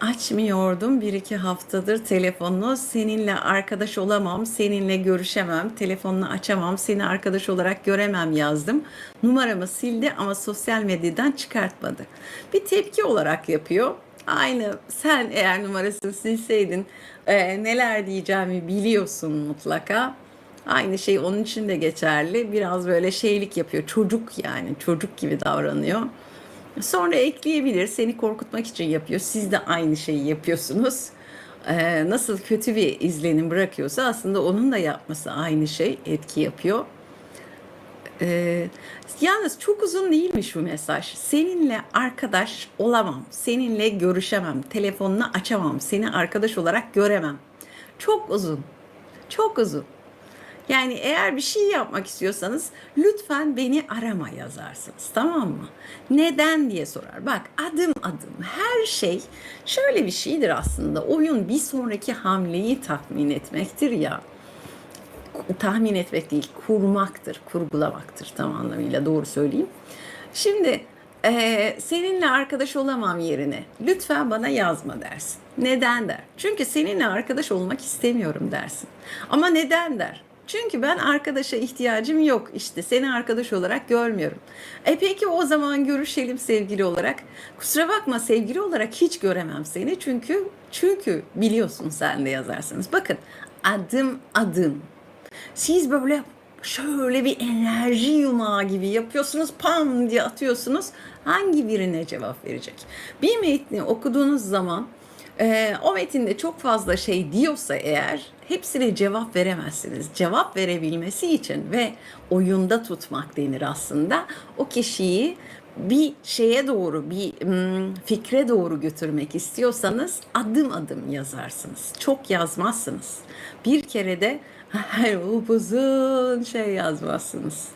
Açmıyordum bir iki haftadır telefonunu. Seninle arkadaş olamam, seninle görüşemem, telefonunu açamam, seni arkadaş olarak göremem yazdım. Numaramı sildi ama sosyal medyadan çıkartmadı. Bir tepki olarak yapıyor. Aynı sen eğer numarasını silseydin e, neler diyeceğimi biliyorsun mutlaka. Aynı şey onun için de geçerli. Biraz böyle şeylik yapıyor. Çocuk yani çocuk gibi davranıyor. Sonra ekleyebilir. Seni korkutmak için yapıyor. Siz de aynı şeyi yapıyorsunuz. Ee, nasıl kötü bir izlenim bırakıyorsa aslında onun da yapması aynı şey etki yapıyor. Ee, yalnız çok uzun değilmiş bu mesaj. Seninle arkadaş olamam, seninle görüşemem, telefonunu açamam, seni arkadaş olarak göremem. Çok uzun, çok uzun. Yani eğer bir şey yapmak istiyorsanız lütfen beni arama yazarsınız tamam mı? Neden diye sorar. Bak adım adım her şey şöyle bir şeydir aslında. Oyun bir sonraki hamleyi tahmin etmektir ya. Tahmin etmek değil, kurmaktır, kurgulamaktır tam anlamıyla doğru söyleyeyim. Şimdi eee, seninle arkadaş olamam yerine lütfen bana yazma dersin. Neden der? Çünkü seninle arkadaş olmak istemiyorum dersin. Ama neden der? Çünkü ben arkadaşa ihtiyacım yok işte seni arkadaş olarak görmüyorum. E peki o zaman görüşelim sevgili olarak. Kusura bakma sevgili olarak hiç göremem seni çünkü çünkü biliyorsun sen de yazarsınız. Bakın adım adım siz böyle şöyle bir enerji yumağı gibi yapıyorsunuz pam diye atıyorsunuz. Hangi birine cevap verecek? Bir metni okuduğunuz zaman e, o metinde çok fazla şey diyorsa eğer hepsine cevap veremezsiniz. Cevap verebilmesi için ve oyunda tutmak denir aslında. O kişiyi bir şeye doğru, bir mm, fikre doğru götürmek istiyorsanız adım adım yazarsınız. Çok yazmazsınız. Bir kere de uzun şey yazmazsınız.